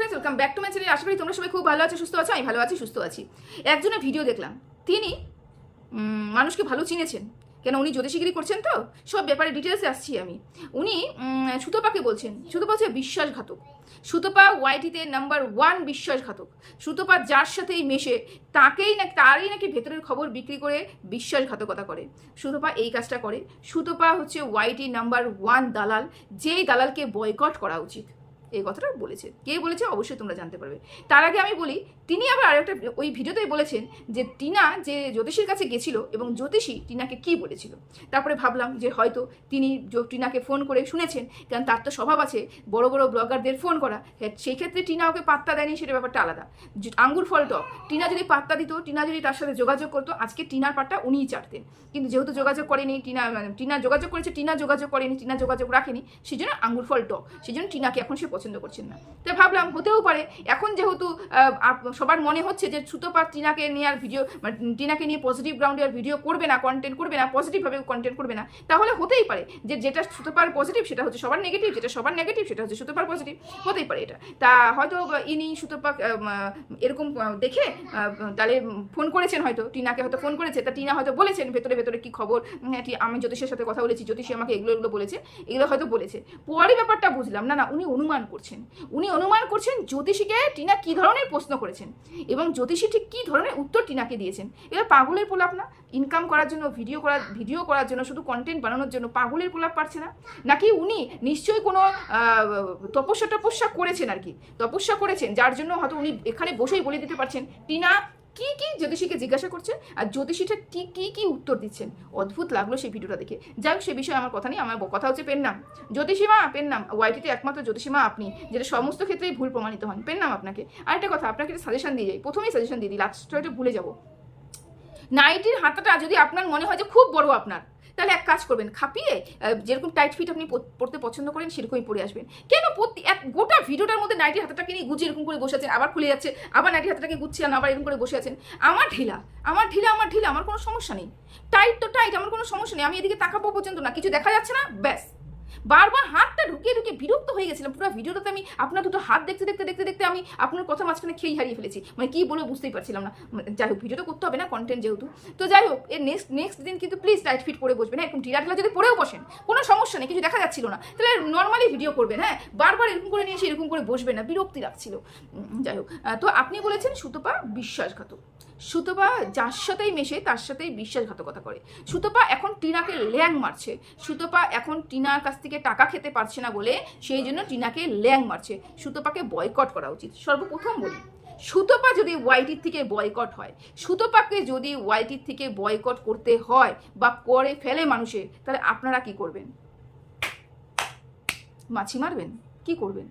Friends welcome back to my channel আশা করি তোমরা সবাই খুব ভালো আছো, সুস্থ আছো, আমি ভালো আছি, সুস্থ আছি। একজনের ভিডিও দেখলাম। তিনি মানুষকে ভালো চিনেছেন। কেন, উনি জ্যোতিষিগিরি করছেন তো? সব ব্যাপারে ডিটেলসে আসছি আমি। উনি সুতপাকে বলছেন, সুতপা হচ্ছে বিশ্বাসঘাতক। সুতপা ওয়াইটিতে নাম্বার ওয়ান বিশ্বাসঘাতক। সুতপা যার সাথেই মেশে, তাকেই নাকি, তারই নাকি ভেতরের খবর বিক্রি করে বিশ্বাসঘাতকতা করে। সুতপা এই কাজটা করে। সুতপা হচ্ছে ওয়াইটি নাম্বার ওয়ান দালাল, যেই দালালকে বয়কট করা উচিত। এই কথাটা বলেছে। কে বলেছে অবশ্যই তোমরা জানতে পারবে। তার আগে আমি বলি তিনি আবার আরেকটা ওই ভিডিওতেই বলেছেন যে টিনা যে জ্যোতিষীর কাছে গেছিল এবং জ্যোতিষী টিনাকে কি বলেছিল। তারপরে ভাবলাম যে হয়তো তিনি টিনাকে ফোন করে শুনেছেন কারণ তার তো স্বভাব আছে বড় বড় ব্লগারদের ফোন করা। হ্যাঁ, সেই ক্ষেত্রে টিনা ওকে পাত্তা দেয়নি সেটা ব্যাপারটা আলাদা। আঙ্গুর ফল টক টিনা যদি পাত্তা দিত টিনা যদি তার সাথে যোগাযোগ করতো আজকে টিনার পাটটা উনিই চাটতেন। কিন্তু যেহেতু যোগাযোগ করেনি টিনা মানে টিনা যোগাযোগ করেছে টিনা যোগাযোগ করেনি টিনা যোগাযোগ রাখেনি সেই জন্য আঙ্গুর ফল টক। সেই জন্য টিনাকে এখন সে পছন্দ করছেন না। তাই ভাবলাম হতেও পারে। এখন যেহেতু সবার মনে হচ্ছে যে সুতোপার টিনাকে নিয়ে আর ভিডিও মানে টিনাকে নিয়ে পজিটিভ গ্রাউন্ডে আর ভিডিও করবে না কন্টেন্ট করবে না পজিটিভভাবে কন্টেন্ট করবে না, তাহলে হতেই পারে যে যেটা সুতোপার পজিটিভ সেটা হচ্ছে সবার নেগেটিভ যেটা সবার নেগেটিভ সেটা হচ্ছে সুতোপার পজিটিভ হতেই পারে এটা। তা হয়তো ইনি সুতোপা এরকম দেখে তাহলে ফোন করেছেন হয়তো, টিনাকে হয়তো ফোন করেছে, তা টিনা হয়তো বলেছেন ভেতরে ভেতরে কি খবর? টি- আমি জ্যোতিষের সাথে কথা বলেছি, জ্যোতিষী আমাকে এগুলো এগুলো বলেছে, এগুলো হয়তো বলেছে। পরে ব্যাপারটা বুঝলাম। না না, উনি অনুমান করছেন। উনি অনুমান করছেন জ্যোতিষীকে টিনা কি ধরনের প্রশ্ন করেছেন এবং জ্যোতিষী ঠিক কী ধরনের উত্তর টিনাকে দিয়েছেন। এবার পাগলের পোলাপ না? ইনকাম করার জন্য ভিডিও করার ভিডিও করার জন্য, শুধু কন্টেন্ট বানানোর জন্য পাগলের পোলাপ পারছে না? নাকি উনি নিশ্চয়ই কোনো তপস্যা টপস্যা করেছেন আর কি? তপস্যা করেছেন, যার জন্য হয়তো উনি এখানে বসেই বলে দিতে পারছেন, টিনা কি কি জ্যোতিষীকে জিজ্ঞাসা করছেন? আর জ্যোতিষীটা কি কি কি উত্তর দিচ্ছেন? অদ্ভুত লাগল সেই ভিডিওটা দেখে। যাই হোক, সে বিষয়ে আমার কথা নেই, আমার কথা হচ্ছে পেন নাম জ্যোতিষীমা পেন নাম ওয়াইটিতে একমাত্র জ্যোতিষীমা আপনি, যেটা সমস্ত ক্ষেত্রেই ভুল প্রমাণিত হন। পেন নাম আপনাকে। আর একটা কথা, আপনাকে একটা সাজেশন দিয়ে যাই। প্রথমেই সাজেশন দিয়ে দিই লাস্ট ভুলে যাব। নাইটির হাতাটা যদি আপনার মনে হয় যে খুব বড় আপনার তাহলে এক কাজ করবেন, খাপিয়ে যেরকম টাইট ফিট আপনি পড়তে পছন্দ করেন সেরকমই পরে আসবেন। কেন প্রতি এক গোটা ভিডিওটার মধ্যে নাইটির হাতাটাকে নিয়ে গুছিয়ে এরকম করে বসে আছেন, আবার খুলে যাচ্ছে, আবার নাইটির হাতাটাকে গুছিয়ে আবার এরকম করে বসে আছেন। আমার ঢিলা আমার ঢিলা আমার ঢিলা, আমার কোনো সমস্যা নেই। টাইট তো টাইট আমার কোনো সমস্যা নেই। আমি এদিকে তাকাবো পর্যন্ত না, কিছু দেখা যাচ্ছে না, ব্যাস। বারবার হাতটা ঢুকিয়ে ঢুকিয়ে বিরক্ত হয়ে গেছিলাম। পুরো ভিডিওটাতে আমি আপনার দুটো হাত দেখতে দেখতে দেখতে দেখতে আমি আপনার কথা মাঝখানে খেয়েই হারিয়ে ফেলেছি। মানে কি বলে বুঝতেই পারছিলাম না। যাই হোক, ভিডিওটা করতে হবে না কন্টেন্ট যেহেতু। তো যাই হোক, এর নেক্সট নেক্সট দিন কিন্তু প্লিজ টাইট ফিট করে বসবেন। হ্যাঁ এরকম টিরা যদি পরেও বসেন, কোনো সমস্যা নেই, কিছু দেখা যাচ্ছিল না। তাহলে নর্মালি ভিডিও করবেন হ্যাঁ? বারবার এরকম করে নিয়ে এসে এরকম করে বসবেন না, বিরক্তি লাগছিল। যাই হোক। তো আপনি বলেছেন সুতপা বিশ্বাসঘাতক। সুতপা যার সাথেই মেশে, তার সাথেই বিশ্বাসঘাতকতা করে। সুতপা এখন টিনাকে ল্যাং মারছে। সুতপা এখন টিনার কাছ থেকে টাকা খেতে পারছে না বলে সেই জন্য টিনাকে ল্যাং মারছে। সুতপাকে বয়কট করা উচিত। সর্বপ্রথম বলি, সুতপা যদি ওয়াইটির থেকে বয়কট হয়, সুতপাকে যদি ওয়াইটির থেকে বয়কট করতে হয় বা করে ফেলে মানুষের, তাহলে আপনারা কি করবেন? মাছি মারবেন? কি করবেন?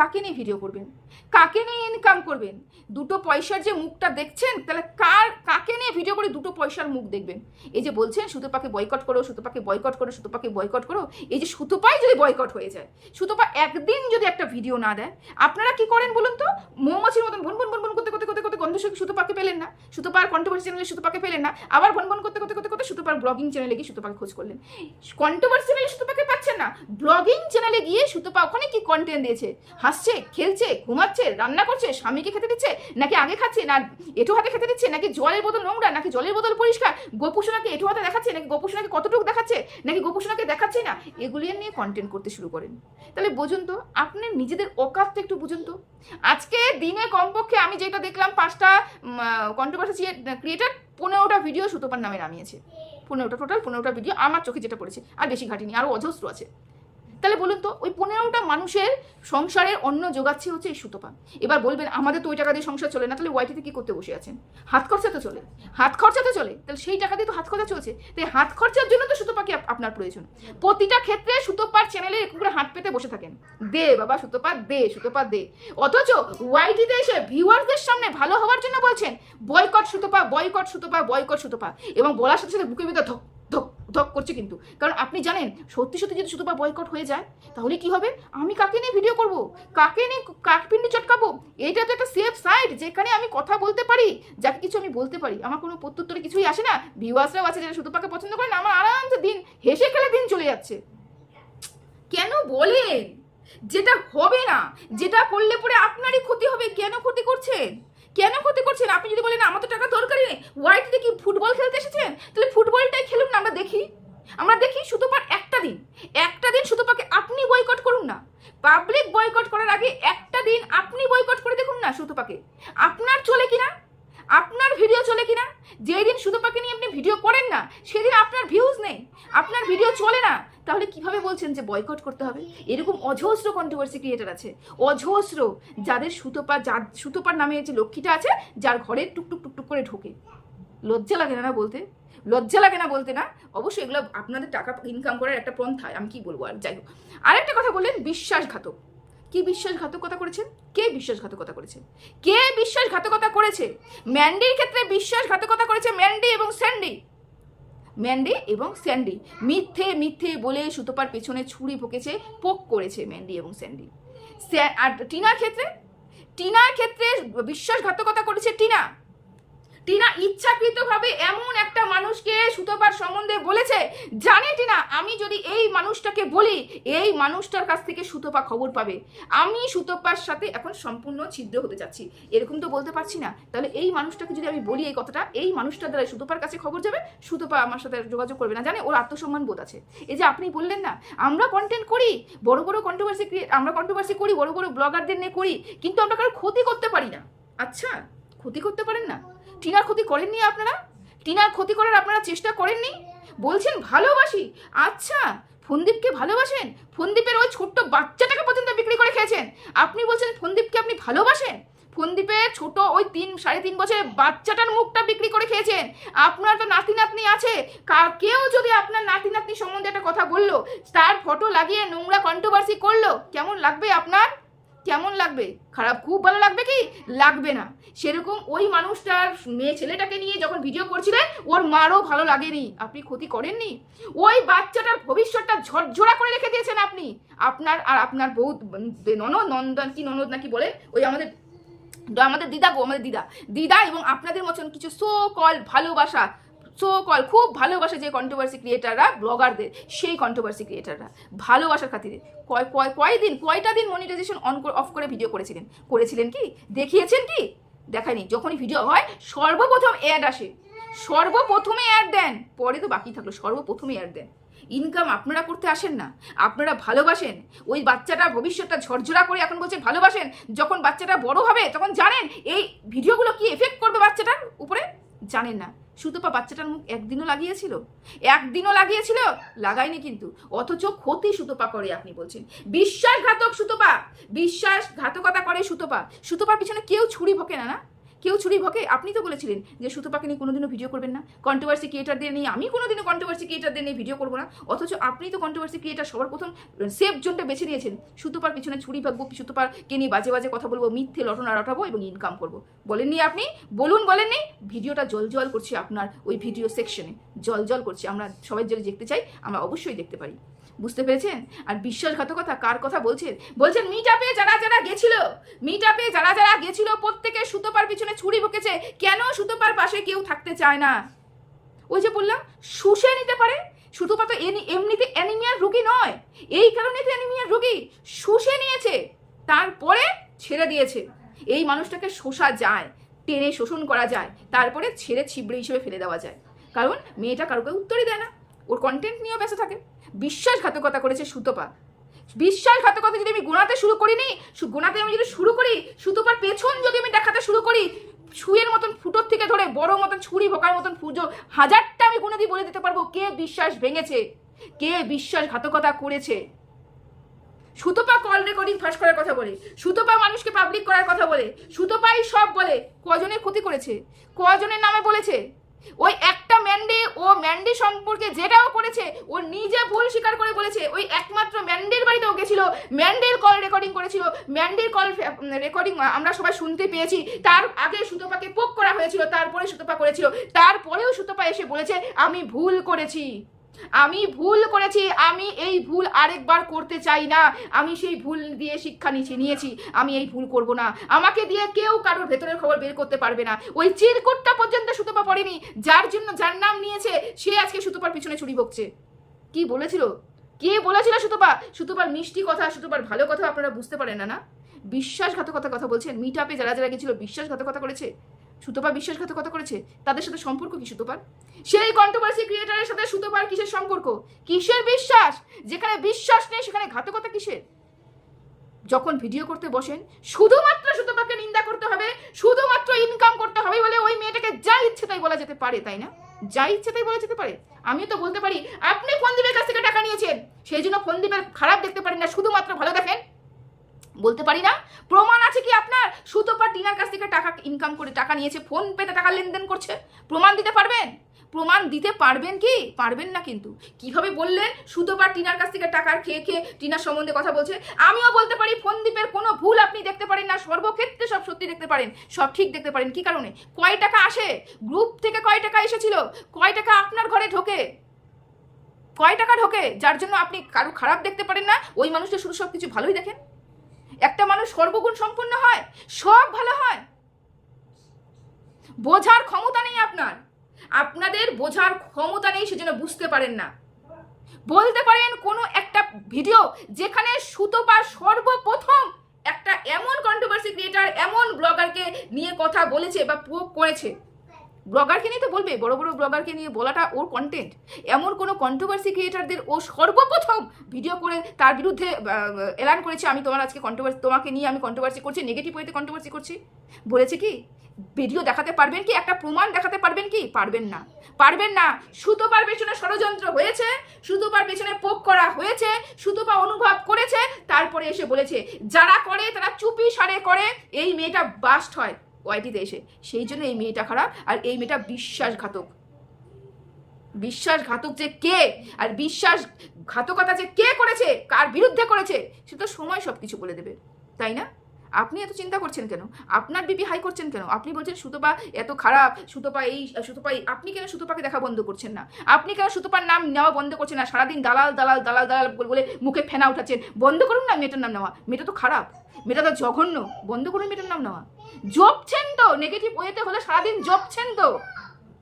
কাকে নিয়ে ভিডিও করবেন? কাকে নিয়ে ইনকাম করবেন? দুটো পয়সার যে মুখটা দেখছেন, তাহলে কার, কাকে নিয়ে ভিডিও করে দুটো পয়সার মুখ দেখবেন? এই যে বলছেন সুতো পাকে বয়কট করো, সুতোপাকে বয়কট করো সুতো সুতোপাকে বয়কট করো, এই যে সুতোপাই যদি বয়কট হয়ে যায়, সুতোপা একদিন যদি একটা ভিডিও না দেয়, আপনারা কি করেন বলুন তো? মৌমাছির মতন ভন ভন ভন ভন করতে করতে করতে করতে গন্ধ শুকে সুতোপাকে পেলেন না? সুতোপার কন্ট্রোভার্সি চ্যানেলে সুতোপাকে পেলেন না? আবার ভন ভন করতে করতে করতে করতে সুতোপার ব্লগিং চ্যানেলে গিয়ে সুতোপাকে খোঁজ করলেন। কন্ট্রোভার্সি চ্যানেলে সুতোপাকে পাচ্ছেন না। ব্লগিং চ্যানেলে গিয়ে সুতোপা ওখানে কি কন্টেন্ট দিয়েছে? হাসছে, খেলছে, ঘুমাচ্ছে, রান্না করছে, স্বামীকে খেতে দিচ্ছে, নাকি আগে খাচ্ছে, না এটু হাতে খেতে দিচ্ছে, নাকি জলের বোতল নোংরা, নাকি জলের বোতল পরিষ্কার, গোপুসোনাকে এঁটো হাতে দেখাচ্ছে, নাকি গোপুসোনাকে কতটুকু দেখাচ্ছে, নাকি গোপুসোনাকে দেখাচ্ছে না? এগুলি নিয়ে কন্টেন্ট করতে শুরু করেন। তাহলে বুঝুন তো আপনি নিজেদের অকাতটা একটু বুঝুন তো। আজকে দিনে কমপক্ষে আমি যেটা দেখলাম, পাঁচটা কন্ট্রোভার্সি ক্রিয়েটার পনেরোটা ভিডিও সুতোপার নামে নামিয়েছে। পনেরোটা টোটাল পনেরোটা ভিডিও আমার চোখে যেটা পড়েছে, আর বেশি ঘাটিনি আরও অজস্র আছে। তাহলে বলুন তো, ওই পনেরোটা মানুষের সংসারের অন্ন যোগাচ্ছে হচ্ছে এই সুতোপা। এবার বলবেন, আমাদের তো ওই টাকা দিয়ে সংসার চলে না, তাহলে ওয়াইটিতে কী করতে বসে আছেন? হাত খরচা তো চলে। হাত খরচা তো চলে, তাহলে সেই টাকা দিয়ে তো হাত খরচা চলছে। তাই হাত খরচার জন্য তো সুতোপাকে আপ- আপনার প্রয়োজন? প্রতিটা ক্ষেত্রে সুতোপার চ্যানেলে এরকম করে হাত পেতে বসে থাকেন। দে বাবা, সুতোপা দে সুতোপা দে। অথচ ওয়াইটিতে এসে ভিউয়ারদের সামনে ভালো হওয়ার জন্য বলছেন boycott Sutopa boycott Sutopa boycott Sutopa. এবং বলার সাথে সাথে বুকের ভিতরে ধক করছে কিন্তু। কারণ আপনি জানেন, সত্যি সত্যি যদি সুতোপা বয়কট হয়ে যায়, তাহলে কি হবে? আমি কাকে নিয়ে ভিডিও করব? কাকে নিয়ে কাকপিন্ডি চটকাবো? এটা তো একটা সেফ সাইড যেখানে আমি কথা বলতে পারি, যাকে কিছু আমি বলতে পারি। আমার কোনো প্রত্যুত্তরে কিছুই আসে না। ভিউয়ার্সরাও আছে যারা সুতোপাকে পছন্দ করেন, আমার আরামসে দিন, হেসে খেলে দিন চলে যাচ্ছে। কেন বলেন? যেটা হবে না, যেটা করলে পরে আপনারই ক্ষতি হবে, কেন ক্ষতি করছেন? কেন ক্ষতি করছেন? আপনি যদি বলেন, আমার তো টাকা দরকারই নেই ওয়াইটিতে কি ফুটবল খেলতে এসেছেন? তাহলে আমরা দেখি? আমরা দেখি সুতোপার একটা দিন। একটা দিন সুতোপাকে আপনি বয়কট করুন না। পাবলিক বয়কট করার আগে একটা দিন আপনি বয়কট করে দেখুন না সুতোপাকে। আপনার চলে কিনা? আপনার ভিডিও চলে কিনা? যেই দিন সুতোপাকে নিয়ে আপনি ভিডিও করেন না, সেদিন আপনার ভিউজ নেই। আপনার ভিডিও চলে না। তাহলে কীভাবে বলছেন যে বয়কট করতে হবে? এরকম অজস্র কন্ট্রোভার্সি ক্রিয়েটার আছে। অজস্র। যাদের সুতোপা, যার সুতোপার নামে যে লক্ষ্মীটা আছে, যার ঘরে টুকটুক টুকটুক করে ঢোকে। লজ্জা লাগে না বলতে? লজ্জা লাগে না বলতে না? অবশ্যই এগুলো আপনাদের টাকা ইনকাম করার একটা পন্থা, আমি কি বলব আর? যাই হোক। আরেকটা কথা বললেন, বিশ্বাসঘাতক। কি বিশ্বাসঘাতকতা করেছেন? কে বিশ্বাসঘাতকতা করেছে? কে বিশ্বাসঘাতকতা করেছে? ম্যান্ডির ক্ষেত্রে বিশ্বাসঘাতকতা করেছে ম্যান্ডি এবং স্যান্ডি। ম্যান্ডি এবং স্যান্ডি। মিথ্যে মিথ্যে বলে সুতোপার পেছনে ছুরি ভোকেছে পোক করেছে ম্যান্ডি এবং স্যান্ডি। স্যা- আর টিনার ক্ষেত্রে? টিনার ক্ষেত্রে বিশ্বাসঘাতকতা করেছে টিনা। টিনা ইচ্ছাকৃতভাবে এমন একটা মানুষকে সুতোপার সম্বন্ধে বলেছে। জানে টিনা, আমি যদি এই মানুষটাকে বলি, এই মানুষটার কাছ থেকে সুতোপা খবর পাবে। আমি সুতোপার সাথে এখন সম্পূর্ণ ছিদ্র হতে যাচ্ছি। এরকম তো বলতে পারছি না। তাহলে এই মানুষটাকে যদি আমি বলি এই কথাটা, এই মানুষটার দ্বারা সুতোপার কাছে খবর যাবে? সুতোপা আমার সাথে যোগাযোগ করবে না। জানে, ওর আত্মসম্মান বোধ আছে। এই যে আপনি বললেন না, আমরা কন্টেন্ট করি, বড় বড় কন্ট্রোভার্সি আমরা কন্ট্রোভার্সি করি, বড় বড় ব্লগারদের নিয়ে করি, কিন্তু আমরা কারোর ক্ষতি করতে পারি না। আচ্ছা ক্ষতি করতে পারেন না? টিনার ক্ষতি করেননি আপনারা? টিনার ক্ষতি করার আপনারা চেষ্টা করেননি? বলছেন ভালোবাসি। আচ্ছা ফন্দীপকে ভালোবাসেন? ফন্দীপের ওই ছোট্ট বাচ্চাটাকে পর্যন্ত বিক্রি করে খেয়েছেন। আপনি বলছেন ফন্দীপকে আপনি ভালোবাসেন? ফন্দীপের ছোট ওই তিন, সাড়ে তিন বছরের বাচ্চাটার মুখটা বিক্রি করে খেয়েছেন। আপনার তো নাতি নাতনি আছে কেউ যদি আপনার নাতি নাতনি সম্বন্ধে একটা কথা বলল, তার ফটো লাগিয়ে নোংরা কন্ট্রোভার্সি করল, কেমন লাগবে আপনার? কেমন লাগবে? খারাপ খুব ভালো লাগবে কি? লাগবে না। সেরকম ওই মানুষটার মেয়ে ছেলেটাকে নিয়ে যখন ভিডিও করছিলেন ওর মারও ভালো লাগেনি। আপনি ক্ষতি করেননি? ওই বাচ্চাটার ভবিষ্যৎটা ঝরঝরা করে রেখে দিয়েছেন আপনি। আপনার আর আপনার বউ, ননদ, নন্দন, কি ননদ নাকি বলে? ওই আমাদের আমাদের দিদা গো আমাদের দিদা। দিদা এবং আপনাদের মতন কিছু সো কল ভালোবাসা সো কল খুব ভালোবাসে যে কন্ট্রোভার্সি ক্রিয়েটাররা ব্লগারদের সেই কন্ট্রোভার্সি ক্রিয়েটাররা ভালোবাসার খাতিরে। কয় কয় কয়দিন কয়টা দিন মনিটাইজেশন অন অফ করে ভিডিও করেছিলেন? করেছিলেন কি? দেখিয়েছেন কি? দেখায়নি। যখনই ভিডিও হয়, সর্বপ্রথম অ্যাড আসে। সর্বপ্রথমে অ্যাড দেন। পরে তো বাকি থাকল, সর্বপ্রথমে অ্যাড দেন। ইনকাম আপনারা করতে আসেন না। আপনারা ভালোবাসেন। ওই বাচ্চাটা ভবিষ্যৎটা ঝরঝরা করে এখন বলছে, ভালোবাসেন? যখন বাচ্চাটা বড় হবে, তখন জানেন, এই ভিডিওগুলো কি এফেক্ট করবে বাচ্চাটার উপরে? জানেন না। সুতপা বাচ্চাটার মুখ একদিনও লাগিয়েছিল? একদিনও লাগিয়েছিল? লাগাইনি কিন্তু। অথচ ক্ষতি সুতপা করে আপনি বলছেন। বিশ্বাসঘাতক সুতপা বিশ্বাসঘাতকতা করে সুতপা সুতপার পিছনে কেউ ছুরি ভকে না না? কেউ ছুরি ভকে আপনি তো বলেছিলেন যে সুতপাকে নিয়ে কোনোদিনও ভিডিও করবেন না। কন্ট্রোভার্সি ক্রিয়েটারদের নিয়ে আমি কোনোদিনও কন্ট্রোভার্সি ক্রিয়েটারদের নিয়ে ভিডিও করব না। অথচ আপনি তো কন্ট্রোভার্সি ক্রিয়েটার সবার প্রথম সেফ জোনটা বেছে নিয়েছেন। সুতপার পিছনে ছুরি ভাগবো সুতপারকে নিয়ে বাজে বাজে কথা বলব, মিথ্যে লটনা রটাবো এবং ইনকাম করব। বলেননি আপনি? বলুন, বলেননি? ভিডিওটা জল জল করছে আপনার ওই ভিডিও সেকশনে জল জল করছে, আমরা সবাই যদি দেখতে চাই, আমরা অবশ্যই দেখতে পারি। বুঝতে পেরেছেন? আর বিশ্বাসঘাতকতা কার কথা বলছেন? বলছেন মিট আপে যারা যারা গেছিল মিট আপে যারা যারা গেছিল, প্রত্যেকে সুতোপার পিছনে ছুরি বকেছে, কেন সুতোপার পাশে কেউ থাকতে চায় না? ওই যে বললাম, শুষে নিতে পারে সুতোপা তো এমনিতে অ্যানিমিয়ার রোগী নয়, এই কারণে তো অ্যানিমিয়ার রোগী শুষে নিয়েছে, তারপরে ছেড়ে দিয়েছে। এই মানুষটাকে শোষা যায়, টেনে শোষণ করা যায়, তারপরে ছেড়ে ছিবড়ে হিসেবে ফেলে দেওয়া যায়। কারণ মেয়েটা কারোকে উত্তরই দেয় না, ওর কন্টেন্ট নিয়েও ব্যস্ত থাকে। বিশ্বাসঘাতকতা করেছে সুতপা। বিশ্বাসঘাতকতা যদি আমি গোনাতে শুরু করিনি গোনাতে আমি যদি শুরু করি, সুতপার পেছন যদি আমি দেখাতে শুরু করি ছুঁয়ের মতন ফুটোর থেকে ধরে বড় মতন ছুরি ভোকার মতন পুজো, হাজারটা আমি দিয়ে বলে দিতে পারব কে বিশ্বাস ভেঙেছে, কে বিশ্বাসঘাতকতা করেছে। সুতপা কল রেকর্ডিং ফাঁস করার কথা বলে, সুতপা মানুষকে পাবলিক করার কথা বলে, সুতপাই সব বলে, কজনের ক্ষতি করেছে, কজনের নামে বলেছে। ওই একটা ম্যান্ডে ও ম্যান্ডি সম্পর্কে যেটাও করেছে, ও নিজে ভুল স্বীকার করে বলেছে, ওই একমাত্র ম্যান্ডের গেছিল ম্যান্ডের কল রেকর্ডিং করেছিল ম্যান্ডের কল রেকর্ডিং আমরা সবাই শুনতে পেয়েছি। তার আগে সুতপাকে পোক করা হয়েছিল, তারপরে সুতপা করেছিল। তারপরেও সুতপা এসে বলেছে, আমি ভুল করেছি। আমি ভুল করেছি, আমি এই ভুল আরেকবার করতে চাই না। আমি সেই ভুল দিয়ে শিক্ষা নিয়েছি নিয়েছি। আমি এই ভুল করব না। আমাকে দিয়ে কেউ কারোর ভেতরের খবর বের করতে পারবে না। ওই চিরকুটটা পর্যন্ত সুতপা পড়েনি। যার জন্য যার নাম নিয়েছে, সে আজকে সুতপার পিছনে ছুরি বকছে। কি বলেছিল? কে বলেছিল সুতপা? সুতপার মিষ্টি কথা, সুতপার ভালো কথা আপনারা বুঝতে পারেন না না? বিশ্বাসঘাতকতার কথা বলছেন মিট আপে যারা যারা গেছিল, বিশ্বাসঘাতকতা করেছে? সুতপা বিশ্বাসঘাতকতা করেছে? তাদের সাথে সম্পর্ক কি সুতপার? সেই কন্ট্রোভার্সি ক্রিয়েটারের সাথে সুতপার কিসের সম্পর্ক? কিসের বিশ্বাস? যেখানে বিশ্বাস নেই, সেখানে ঘাতকতা কিসের? যখন ভিডিও করতে বসেন, শুধুমাত্র সুতপাকে নিন্দা করতে হবে, শুধুমাত্র ইনকাম করতে হবে বলে ওই মেয়েটাকে যা ইচ্ছে তাই বলা যেতে পারে, তাই না? যা ইচ্ছে তাই বলা যেতে পারে। আমিও তো বলতে পারি, আপনি ফোনদীপের কাছ থেকে টাকা নিয়েছেন। সেই জন্য ফোনদীপের খারাপ দেখতে পারেন না, শুধুমাত্র ভালো দেখেন। বলতে পারি না, প্রমাণ আছে কি আপনার? সুতোপা টিনার কাছ থেকে টাকা ইনকাম করে টাকা নিয়েছে ফোন পেতে টাকা লেনদেন করছে। প্রমাণ দিতে পারবেন? প্রমাণ দিতে পারবেন কি? পারবেন না কিন্তু। কীভাবে বললেন? সুতপা টিনার কাছ থেকে টাকা খেয়ে খেয়ে টিনার সম্বন্ধে কথা বলছে। আমিও বলতে পারি, ফোনদীপের কোনো ভুল আপনি দেখতে পারেন না। সর্বক্ষেত্রে সব সত্যি দেখতে পারেন, সব ঠিক দেখতে পারেন। কি কারণে? কয় টাকা আসে? গ্রুপ থেকে কয় টাকা এসেছিল? কয় টাকা আপনার ঘরে ঢোকে? কয় টাকা ঢোকে? যার জন্য আপনি কারও খারাপ দেখতে পারেন না? ওই মানুষটা শুধু সব কিছু ভালোই দেখেন। একটা মানুষ সর্বগুণ সম্পন্ন হয়, সব ভালো হয়। বোঝার ক্ষমতা নেই আপনার। আপনাদের বোঝার ক্ষমতা নেই, সেজন্য বুঝতে পারেন না। বলতে পারেন কোনো একটা ভিডিও যেখানে সুতপা সর্বপ্রথম একটা এমন কন্ট্রোভার্সি ক্রিয়েটার এমন ব্লগারকে নিয়ে কথা বলেছে বা পোক করেছে। ব্লগারকে নিয়ে তো বলবে, বড় বড় ব্লগারকে নিয়ে বলাটা ওর কন্টেন্ট এমন কোনো কন্ট্রোভার্সি ক্রিয়েটারদের ও সর্বপ্রথম ভিডিও করে তার বিরুদ্ধে এলান করেছে, আমি তোমার আজকে কন্ট্রোভার্সি তোমাকে নিয়ে আমি কন্ট্রোভার্সি করছি নেগেটিভ ওয়েতে কন্ট্রোভার্সি করছি। বলেছে কি? ভিডিও দেখাতে পারবেন কি? একটা প্রমাণ দেখাতে পারবেন কি? পারবেন না। পারবেন না। সুতোপার পেছনে ষড়যন্ত্র হয়েছে সুতোপার পেছনে পোক করা হয়েছে সুতোপা অনুভব করেছে, তারপরে এসে বলেছে, যারা করে, তারা চুপি সারে করে। এই মেয়েটা বাস্ট হয় ওয়াইটিতে এসে। সেই জন্য এই মেয়েটা খারাপ, আর এই মেয়েটা বিশ্বাসঘাতক। বিশ্বাসঘাতক যে কে? আর বিশ্বাস ঘাতকতা যে কে করেছে? কার বিরুদ্ধে করেছে? সে তো সময় সব কিছু বলে দেবে। তাই না? আপনি এত চিন্তা করছেন কেন? আপনার বিপি হাই করছেন কেন? আপনি বলছেন সুতপা এত খারাপ, সুতপা এই, সুতপা আপনি কেন সুতপাকে দেখা বন্ধ করছেন না? আপনি কেন সুতপার নাম নেওয়া বন্ধ করছেন না? সারাদিন দালাল দালাল দালাল দালাল বলে মুখে ফেনা উঠাচ্ছেন। বন্ধ করুন না মেয়েটার নাম নেওয়া। মেয়েটা তো খারাপ। মেয়েটা তো জঘন্য। বন্ধ করুন মেয়েটার নাম নেওয়া। জপছেন তো। নেগেটিভ ওয়েতে হলে সারাদিন জপছেন তো।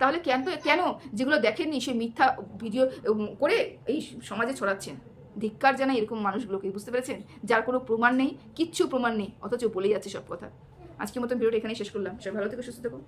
তাহলে কেন কেন যেগুলো দেখেননি সে মিথ্যা ভিডিও করে এই সমাজে ছড়াচ্ছেন? ধিক্কার জানাই এরকম মানুষগুলোকে, বুঝতে পেরেছেন? যার কোনো প্রমাণ নেই, কিচ্ছু প্রমাণ নেই, অথচ বলেই যাচ্ছে সব কথা। আজকের মতো ভিডিওটা এখানেই শেষ করলাম। সবাই ভালো থেকে, সুস্থ থেকো।